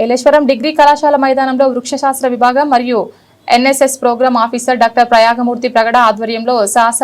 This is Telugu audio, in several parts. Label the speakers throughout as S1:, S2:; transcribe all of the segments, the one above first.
S1: ఏలేశ్వరం డిగ్రీ కళాశాల మైదానంలో వృక్షశాస్త్ర విభాగం మరియు NSS program officer doctor Prayagamurthy Pragada ఆధ్వర్యంలో సాస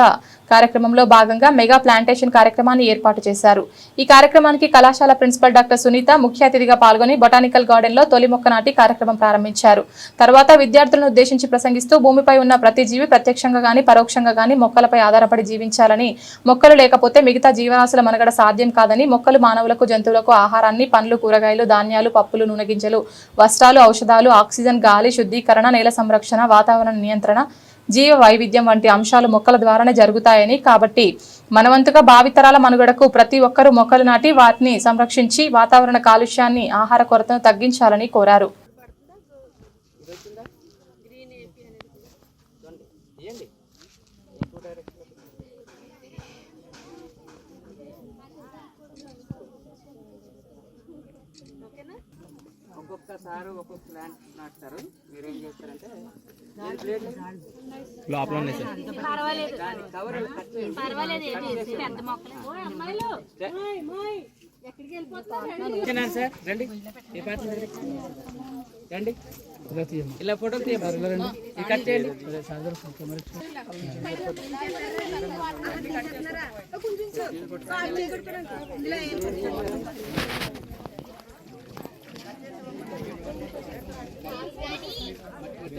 S1: కార్యక్రమంలో భాగంగా మెగా ప్లాంటేషన్ కార్యక్రమాన్ని ఏర్పాటు చేశారు. ఈ కార్యక్రమానికి కళాశాల ప్రిన్సిపల్ డాక్టర్ సునీత ముఖ్య అతిథిగా పాల్గొని బొటానికల్ గార్డెన్లో తొలి మొక్క నాటి కార్యక్రమం ప్రారంభించారు. తర్వాత విద్యార్థులను ఉద్దేశించి ప్రసంగిస్తూ భూమిపై ఉన్న ప్రతి జీవి ప్రత్యక్షంగా గాని పరోక్షంగా గాని మొక్కలపై ఆధారపడి జీవించాలని మొక్కలు లేకపోతే మిగతా జీవరాశుల మనుగడ సాధ్యం కాదని మొక్కలు మానవులకు జంతువులకు ఆహారాన్ని పండ్లు కూరగాయలు ధాన్యాలు పప్పులు నూనె గింజలు వస్త్రాలు ఔషధాలు ఆక్సిజన్ గాలి శుద్ధీకరణ నేల సంరక్షణ వాతావరణ నియంత్రణ జీవ వైవిధ్యం వంటి అంశాలు మొక్కల ద్వారానే జరుగుతాయని. కాబట్టి మనవంతుగా భావితరాల మనుగడకు ప్రతి ఒక్కరూ మొక్కలు నాటి వాటిని సంరక్షించి వాతావరణ కాలుష్యాన్ని ఆహార కొరతను తగ్గించాలని కోరారు.
S2: ఒక్కొక్కసారి ఒక్కొక్క ప్లాంట్ నాటుతారు. మీరు ఏం చేస్తారంటే
S3: లోపల
S2: కవర్ సార్. రండి. పాత్ర రండి. రండి. ఇలా ఫోటోలు ఇది. కట్ చేయండి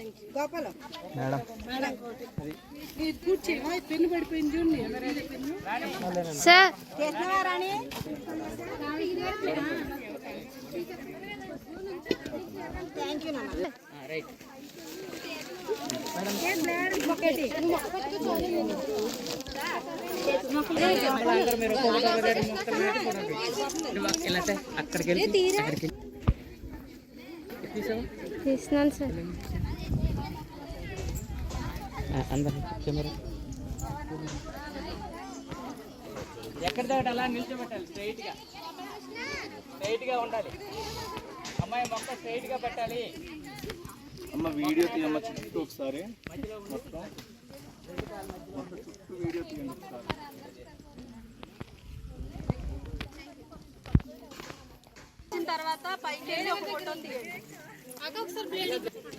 S4: సార్
S2: అమ్మా ఇలా తీయాలి సార్
S4: సార్
S2: రైట్ అందరూ మీరు ఒక్కొక్కరు రెండు మొక్కలు నాటి ఫోటో తీయండి. ఇలా సార్ అక్కడికి వెళ్ళి అక్కడికి వెళ్ళి తీసావా
S4: తీస్తున్నాను సార్
S2: అందరు కెమెరా ఎక్కడ దాటి అలా నిల్చోబెట్టాలి స్ట్రైట్గా స్ట్రైట్గా ఉండాలి. అమ్మాయి మొక్క స్ట్రైట్గా పెట్టాలి.
S3: అమ్మ వీడియో తీయమ్మ చుట్టూ ఒకసారి. మొత్తం. చుట్టూ వీడియో తీయండి ఒకసారి.
S5: తర్వాత పైకి ఒక ఫోటో తీయండి.